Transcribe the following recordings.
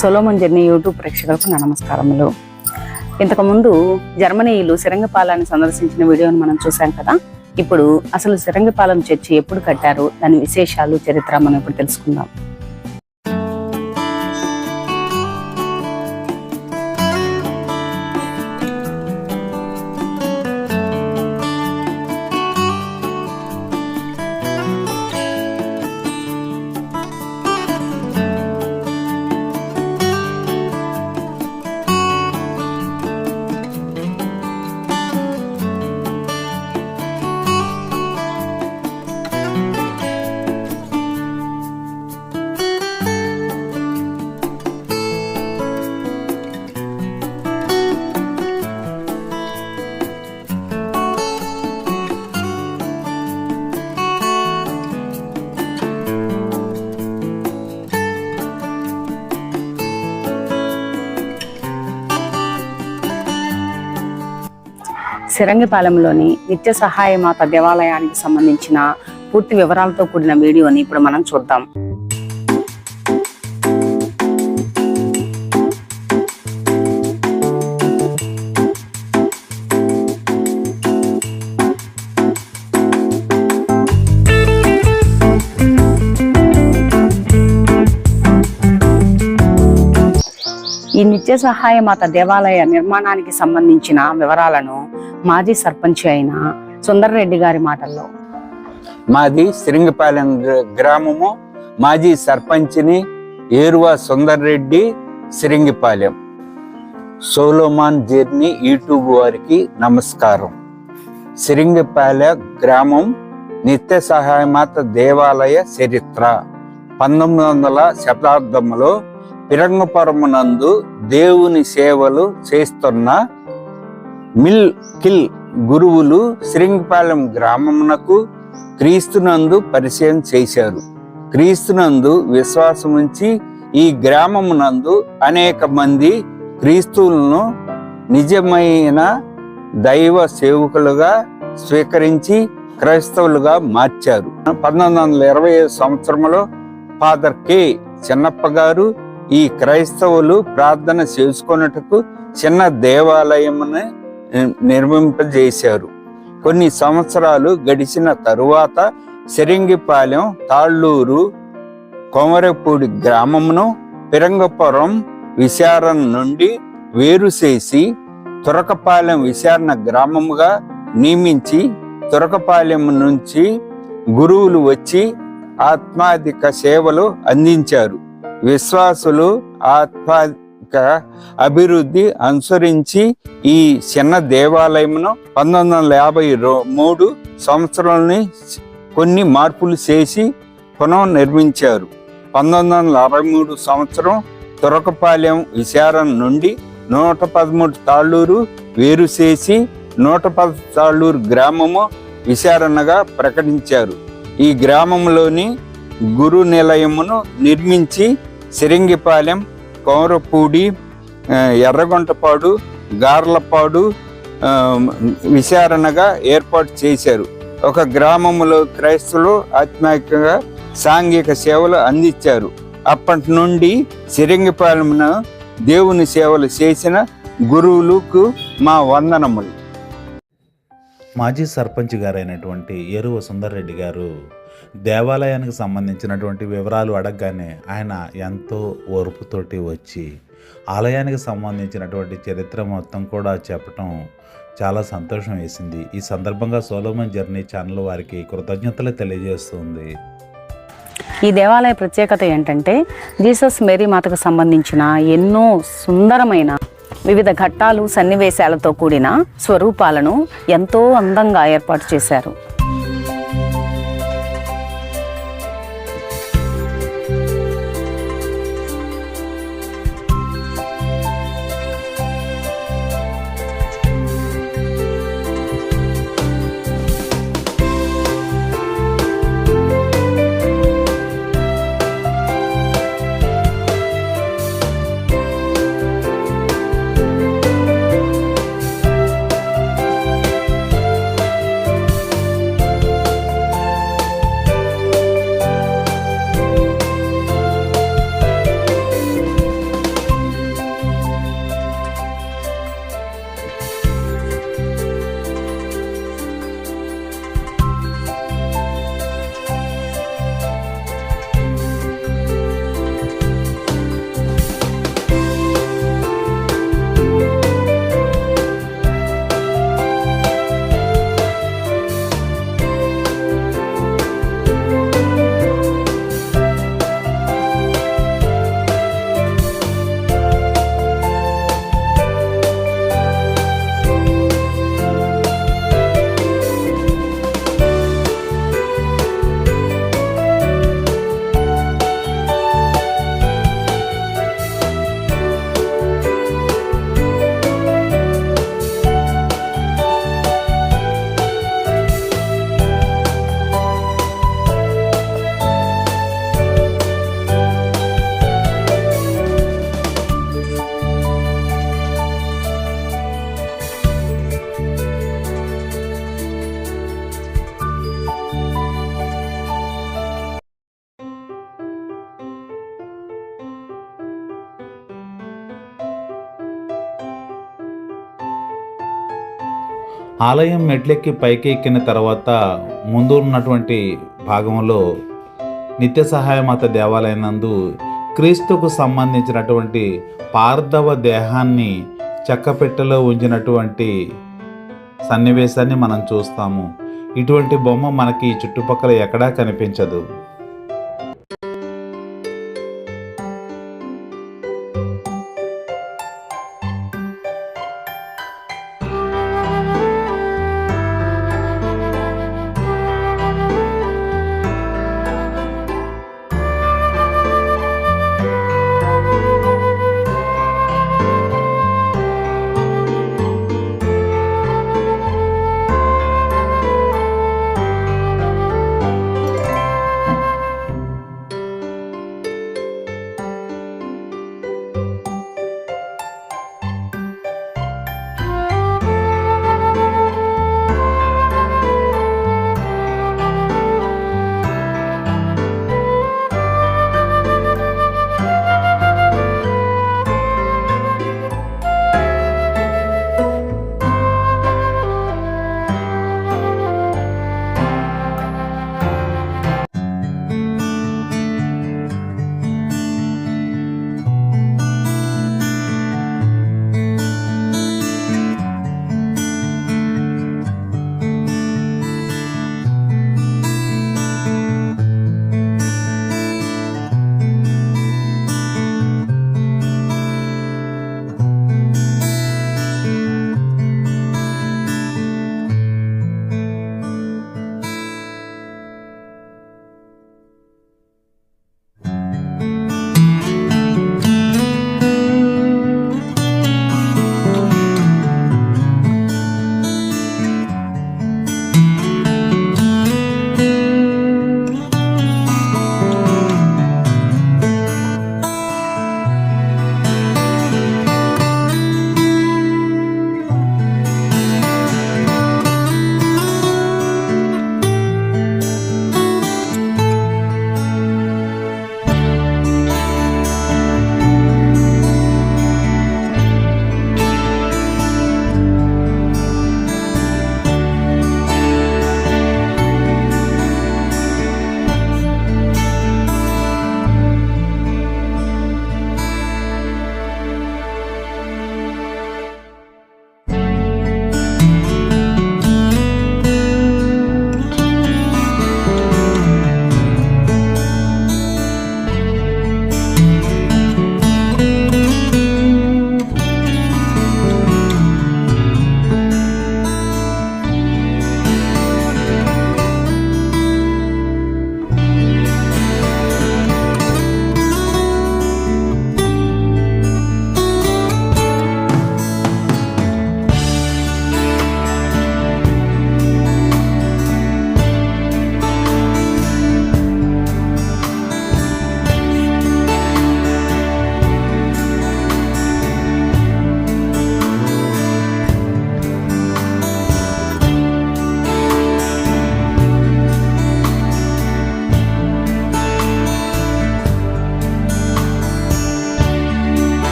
Solomon journey YouTube ప్రేక్షకులకు నా నమస్కారములు. ఇంతకుముందు జర్మనీలు సిరంగపాలాన్ని సందర్శించిన వీడియోను మనం చూసాం కదా. ఇప్పుడు అసలు సిరంగపాలెం చర్చి ఎప్పుడు కట్టారు? దాని విశేషాలు చరిత్ర మనం ఇప్పుడు తెలుసుకుందాం. సిరంగిపాలెంలోని నిత్య సహాయ మాత దేవాలయానికి సంబంధించిన పూర్తి వివరాలతో కూడిన వీడియోని ఇప్పుడు మనం చూద్దాం. ఈ నిత్య సహాయ మాత దేవాలయ నిర్మాణానికి సంబంధించిన వివరాలను మాజీ సర్పంచ్ అయిన సుందర్రెడ్డి గారి మాటల్లో. మాది సిరింగపాలెం గ్రామము. మాజీ సర్పంచ్ని Eruva Sundar Reddy Solomon journey YouTube వారికి నమస్కారం. సిరింగిపాలె గ్రామం నిత్య సహాయమాత దేవాలయ చరిత్ర. పంతొమ్మిది వందల శతాబ్దంలో పిరంగపురమునందు దేవుని సేవలు చేస్తున్న మిల్ కిల్ గురువులు శ్రీంగపాలెం గ్రామమునకు క్రీస్తునందు పరిచయం చేశారు. క్రీస్తునందు విశ్వాసముంచి ఈ గ్రామమునందు అనేక మంది క్రీస్తువులను నిజమైన దైవ సేవకులుగా స్వీకరించి క్రైస్తవులుగా మార్చారు. పంతొమ్మిది వందల ఇరవై సంవత్సరంలో ఫాదర్ కె చిన్నప్ప గారు ఈ క్రైస్తవులు ప్రార్థన చేసుకొనుటకు చిన్న దేవాలయముని నిర్మింపజేశారు. కొన్ని సంవత్సరాలు గడిచిన తరువాత సెరింగిపాలెం తాళ్ళూరు కొమరపూడి గ్రామమును పిరంగపురం విశారణ నుండి వేరు చేసి తురకపాలెం విశారణ గ్రామముగా నియమించి తురకపాలెం నుంచి గురువులు వచ్చి ఆత్మాధిక సేవలు అందించారు. విశ్వాసులు ఆత్మా యొక్క అభివృద్ధి అనుసరించి ఈ చిన్న దేవాలయమును పంతొమ్మిది వందల యాభై రో- మూడు సంవత్సరాలని కొన్ని మార్పులు చేసి పునర్నిర్మించారు. పంతొమ్మిది వందల అరవై మూడు సంవత్సరం తురకపాలెం విశారం నుండి నూట పదమూడు తాళ్ళూరు వేరు చేసి నూట పది తాళ్ళూరు గ్రామము విశారణగా ప్రకటించారు. ఈ గ్రామంలోని గురు నిలయమును నిర్మించి సిరింగిపాలెం కౌరపూడి ఎర్రగొంటపాడు గార్లపాడు విచారణగా ఏర్పాటు చేశారు. ఒక గ్రామంలో క్రైస్తవులు ఆత్మీయంగా సాంఘిక సేవలు అందించారు. అప్పటి నుండి సిరింగిపాలెంన దేవుని సేవలు చేసిన గురువులకు మా వందనములు. మాజీ సర్పంచ్ గారైనటువంటి ఎరువ సుందర్రెడ్డి గారు దేవాలయానికి సంబంధించినటువంటి వివరాలు అడగగానే ఆయన ఎంతో ఓర్పుతోటి వచ్చి ఆలయానికి సంబంధించినటువంటి చరిత్ర మొత్తం కూడా చెప్పటం చాలా సంతోషం వేసింది. ఈ సందర్భంగా సోలోమన్ జర్నీ ఛానల్ వారికి కృతజ్ఞతలు తెలియజేస్తుంది. ఈ దేవాలయ ప్రత్యేకత ఏంటంటే జీసస్ మేరీ మాతకు సంబంధించిన ఎన్నో సుందరమైన వివిధ ఘట్టాలు సన్నివేశాలతో కూడిన స్వరూపాలను ఎంతో అందంగా ఏర్పాటు చేశారు. ఆలయం మెట్లెక్కి పైకి ఎక్కిన తర్వాత ముందు ఉన్నటువంటి భాగంలో నిత్య సహాయమాత దేవాలయం నందు క్రీస్తుకు సంబంధించినటువంటి పార్థవ దేహాన్ని చెక్కపెట్టెలో ఉంచినటువంటి సన్నివేశాన్ని మనం చూస్తాము. ఇటువంటి బొమ్మ మనకి చుట్టుపక్కల ఎక్కడా కనిపించదు.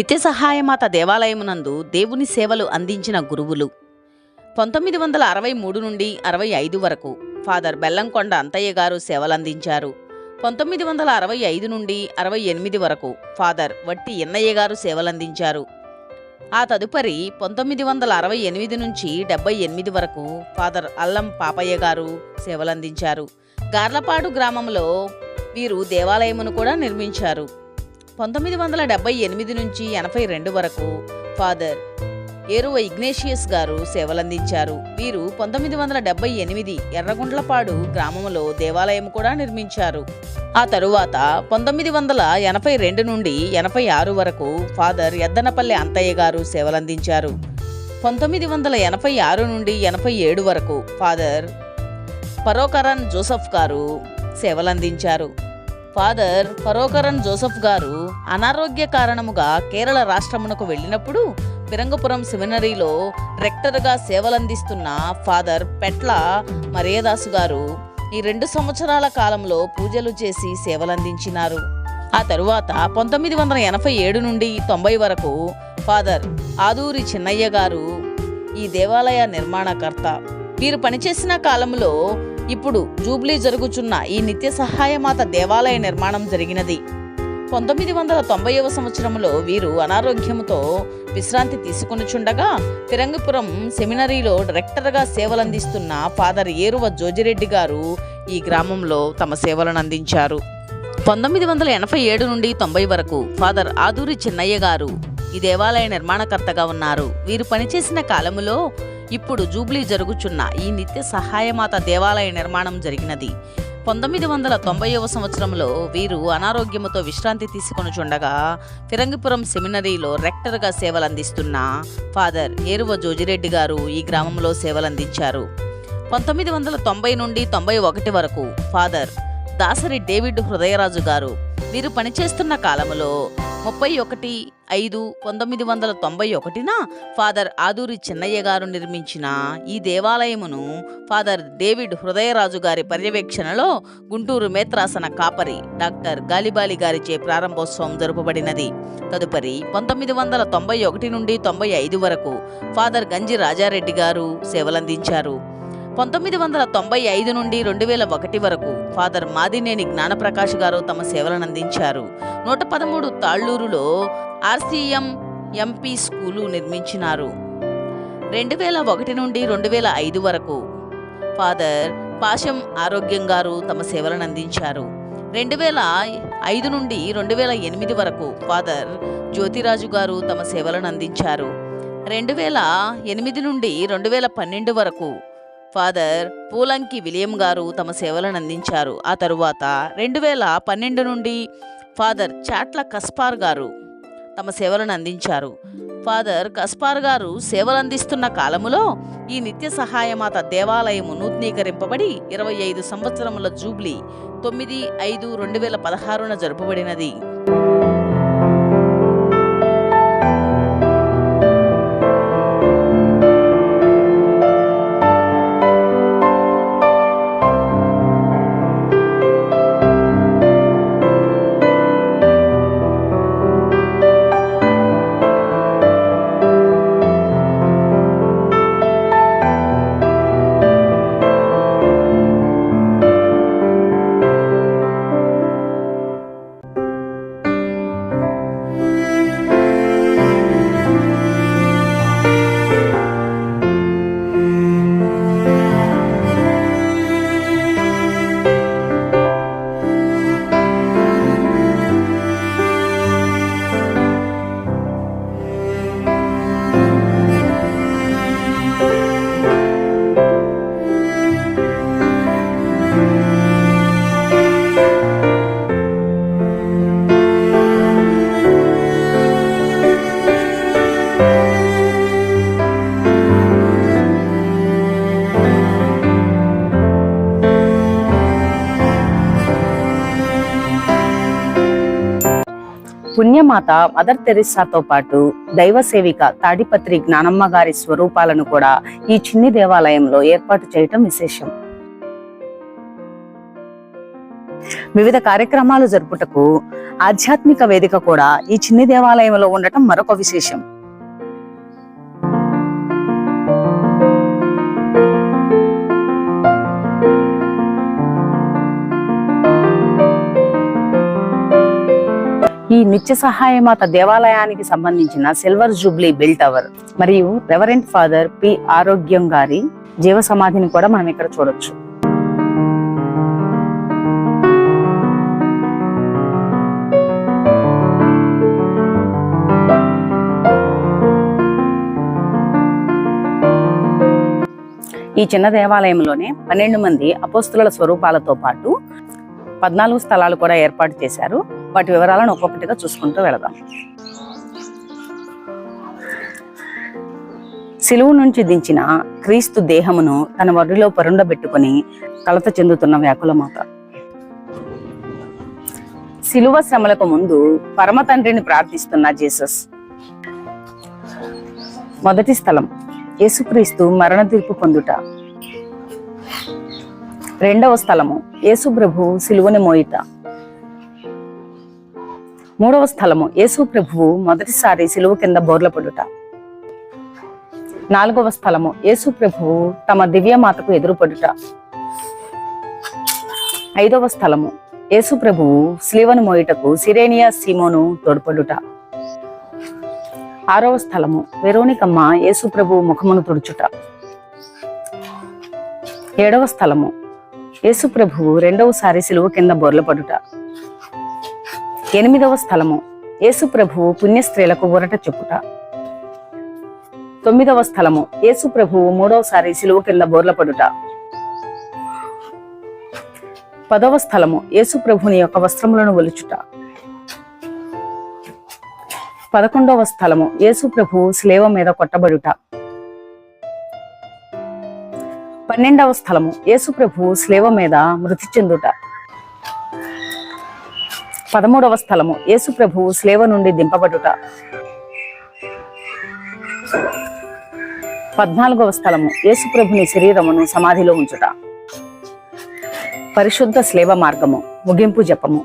నిత్య సహాయమాత దేవాలయమునందు దేవుని సేవలు అందించిన గురువులు. పంతొమ్మిది వందల అరవై మూడు నుండి అరవై ఐదు వరకు ఫాదర్ బెల్లంకొండ అంతయ్య గారు సేవలందించారు. పంతొమ్మిది వందల అరవై ఐదు నుండి అరవై ఎనిమిది వరకు ఫాదర్ వట్టి ఎన్నయ్య గారు సేవలందించారు. ఆ తదుపరి పంతొమ్మిది వందల అరవై ఎనిమిది నుంచి డెబ్బై ఎనిమిది వరకు ఫాదర్ అల్లం పాపయ్య గారు సేవలందించారు. గార్లపాడు గ్రామంలో వీరు దేవాలయమును కూడా నిర్మించారు. పంతొమ్మిది వందల డెబ్బై ఎనిమిది నుంచి ఎనభై రెండు వరకు ఫాదర్ ఏరువ ఇగ్నేషియస్ గారు సేవలందించారు. వీరు పంతొమ్మిది వందల డెబ్బై ఎనిమిది ఎర్రగుండ్లపాడు గ్రామంలో దేవాలయం కూడా నిర్మించారు. ఆ తరువాత పంతొమ్మిది వందల ఎనభై రెండు నుండి ఎనభై ఆరు వరకు ఫాదర్ ఎద్దనపల్లి అంతయ్య గారు సేవలందించారు. పంతొమ్మిది వందల ఎనభై ఆరు నుండి ఎనభై ఏడు వరకు ఫాదర్ పరోకరన్ జోసఫ్ గారు సేవలందించారు. ఫాదర్ పరోకరన్ జోసఫ్ గారు అనారోగ్య కారణముగా కేరళ రాష్ట్రమునకు వెళ్ళినప్పుడు పిరంగపురం సెమినరీలో రెక్టర్గా సేవలందిస్తున్న ఫాదర్ పెట్ల మరియదాసు గారు ఈ రెండు సంవత్సరాల కాలంలో పూజలు చేసి సేవలందించినారు. ఆ తరువాత పంతొమ్మిది వందల ఎనభై ఏడు నుండి తొంభై వరకు ఫాదర్ ఆదూరి చిన్నయ్య గారు ఈ దేవాలయ నిర్మాణకర్త. వీరు పనిచేసిన కాలంలో ఇప్పుడు జూబ్లీ జరుగుచున్న ఈ నిత్య సహాయమాత దేవాలయ నిర్మాణం జరిగినది. పంతొమ్మిది వందల తొంభైవ సంవత్సరంలో వీరు అనారోగ్యంతో విశ్రాంతి తీసుకొనుచుండగా ఫిరంగిపురం సెమినరీలో డైరెక్టర్గా సేవలందిస్తున్న ఫాదర్ ఏరువ జోజిరెడ్డి గారు ఈ గ్రామంలో తమ సేవలను అందించారు పంతొమ్మిది వందల ఎనభై ఏడు నుండి తొంభై వరకు ఫాదర్ ఆదూరి చిన్నయ్య గారు ఈ దేవాలయ నిర్మాణకర్తగా ఉన్నారు. వీరు పనిచేసిన కాలములో ఇప్పుడు జూబ్లీ జరుగుచున్న ఈ నిత్య సహాయమాత దేవాలయ నిర్మాణం జరిగినది. పంతొమ్మిది వందల తొంభైవ సంవత్సరంలో వీరు అనారోగ్యముతో విశ్రాంతి తీసుకొనుచుండగా ఫిరంగిపురం సెమినరీలో రెక్టర్గా సేవలందిస్తున్న ఫాదర్ ఏరువ జోజిరెడ్డి గారు ఈ గ్రామంలో సేవలందించారు. పంతొమ్మిది వందల తొంభై నుండి తొంభై ఒకటి వరకు ఫాదర్ దాసరి డేవిడ్ హృదయరాజు గారు వీరు పనిచేస్తున్న కాలంలో ముప్పై ఒకటి ఐదు పంతొమ్మిది వందల తొంభై ఒకటిన ఫాదర్ ఆదూరి చిన్నయ్య గారు నిర్మించిన ఈ దేవాలయమును ఫాదర్ డేవిడ్ హృదయరాజు గారి పర్యవేక్షణలో గుంటూరు మేత్రాసన కాపరి డాక్టర్ గాలిబాలి గారిచే ప్రారంభోత్సవం జరుపబడినది. తదుపరి పంతొమ్మిది వందల తొంభై ఒకటి నుండి తొంభై ఐదు వరకు ఫాదర్ గంజి రాజారెడ్డి గారు సేవలందించారు. పంతొమ్మిది వందల తొంభై ఐదు నుండి రెండు వేల ఒకటి వరకు ఫాదర్ మాదినేని జ్ఞానప్రకాష్ గారు తమ సేవలను అందించారు. నూట పదమూడు తాళ్ళూరులో ఆర్సీఎం ఎంపీ స్కూలు నిర్మించినారు. రెండు వేల ఒకటి నుండి రెండు వేల ఐదు వరకు ఫాదర్ పాశం ఆరోగ్యం గారు తమ సేవలను అందించారు. రెండు వేల ఐదు నుండి రెండు వేల ఎనిమిది వరకు ఫాదర్ జ్యోతిరాజు గారు తమ సేవలను అందించారు. రెండు వేల ఎనిమిది నుండి రెండు వేల పన్నెండు వరకు ఫాదర్ పూలంకి విలియం గారు తమ సేవలను అందించారు. ఆ తరువాత రెండు వేల పన్నెండు నుండి ఫాదర్ చాట్ల కస్పార్ గారు తమ సేవలను అందించారు. ఫాదర్ కస్పార్ గారు సేవలు అందిస్తున్న కాలములో ఈ నిత్య సహాయమాత దేవాలయము నూతనీకరింపబడి ఇరవై ఐదు సంవత్సరముల జూబ్లీ తొమ్మిది ఐదు రెండు వేల పదహారున జరుపబడినది. పుణ్యమాత మదర్ తెరిస్సాతో పాటు దైవ సేవిక తాడిపత్రి జ్ఞానమ్మ గారి స్వరూపాలను కూడా ఈ చిన్ని దేవాలయంలో ఏర్పాటు చేయటం విశేషం. వివిధ కార్యక్రమాలు జరుపుటకు ఆధ్యాత్మిక వేదిక కూడా ఈ చిన్ని దేవాలయంలో ఉండటం మరొక విశేషం. ఈ నిత్య సహాయమాత దేవాలయానికి సంబంధించిన సిల్వర్ జూబ్లీ బిల్ టవర్ మరియు రెవరెంట్ ఫాదర్ పి ఆరోగ్యం గారి జీవ సమాధిని కూడా మనం ఇక్కడ చూడొచ్చు. ఈ చిన్న దేవాలయంలోనే పన్నెండు మంది అపోస్తుల స్వరూపాలతో పాటు పద్నాలుగు స్థలాలు కూడా ఏర్పాటు చేశారు. వాటి వివరాలను ఒక్కొక్కటిగా చూసుకుంటూ వెళదాం. సిలువు నుంచి దించిన క్రీస్తు దేహమును తన వడిలో పరుండబెట్టుకుని కలత చెందుతున్న వ్యాకులమాత సిలువ శ్రమలకు ముందు పరమ తండ్రిని ప్రార్థిస్తున్న జీసస్. మొదటి స్థలం యేసుక్రీస్తు మరణ తీర్పు పొందుట. రెండవ స్థలము. యేసుప్రభు సిలువని మోయిట మూడవ స్థలము. యేసుప్రభువు మొదటిసారి సిలువ కింద బోర్లపడుట నాలుగవ స్థలము. యేసుప్రభువు తమ దివ్యమాతకు ఎదురుపడుట. ఐదవ స్థలము. యేసుప్రభువు సిలువను మోయుటకు సిరేనియా సీమోను తోడ్పడుట. ఆరవ స్థలము. వెరోనికమ్మ యేసుప్రభువు ముఖమును తుడుచుట. ఏడవ స్థలము. యేసుప్రభువు రెండవసారి సిలువ కింద బొర్లపడుట ఎనిమిదవ స్థలము. యేసుప్రభువు పుణ్యస్త్రీలకు ఊరట చెప్పుట. తొమ్మిదవ స్థలము. యేసుప్రభువు మూడవసారి సిలువ కింద బోర్లపడుట పదవ స్థలము. యేసుప్రభుని యొక్క వస్త్రములను ఒలుచుట. పదకొండవ స్థలము. యేసుప్రభువు ప్రభువు మీద కొట్టబడుట. పన్నెండవ స్థలము. యేసు ప్రభువు స్లేవ మీద మృతి చెందుట. పదమూడవ స్థలము. యేసుప్రభు స్లేవ నుండి దింపబడుట. పద్నాలుగవ స్థలము. యేసుప్రభుని శరీరమును సమాధిలో ఉంచుట. పరిశుద్ధ స్లేవ మార్గము. ముగింపు జపము.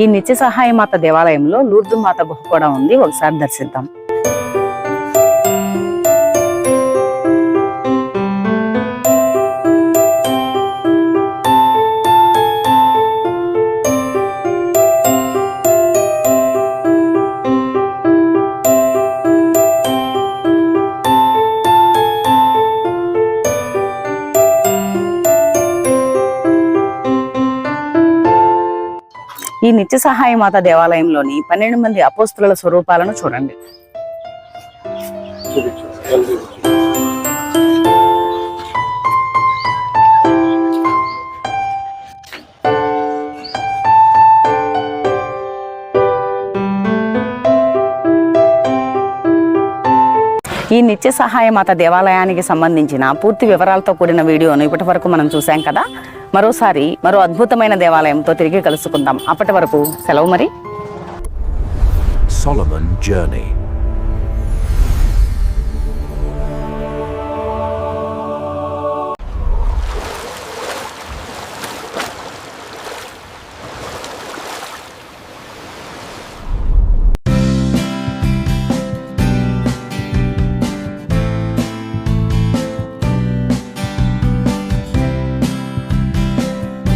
ఈ నిత్య సహాయ మాత దేవాలయంలో లూర్దు మాత గుహ కూడా ఉంది. ఒకసారి దర్శిద్దాం. ఈ నిత్య సహాయ మాత దేవాలయంలోని పన్నెండు మంది అపోస్తుల స్వరూపాలను చూడండి. ఈ నిత్య సహాయ మాత దేవాలయానికి సంబంధించిన పూర్తి వివరాలతో కూడిన వీడియోను ఇప్పటి వరకు మనం చూసాం కదా. మరోసారి మరో అద్భుతమైన దేవాలయంతో తిరిగి కలుసుకుందాం. అప్పటి వరకు సెలవు మరి. Solomon Journey.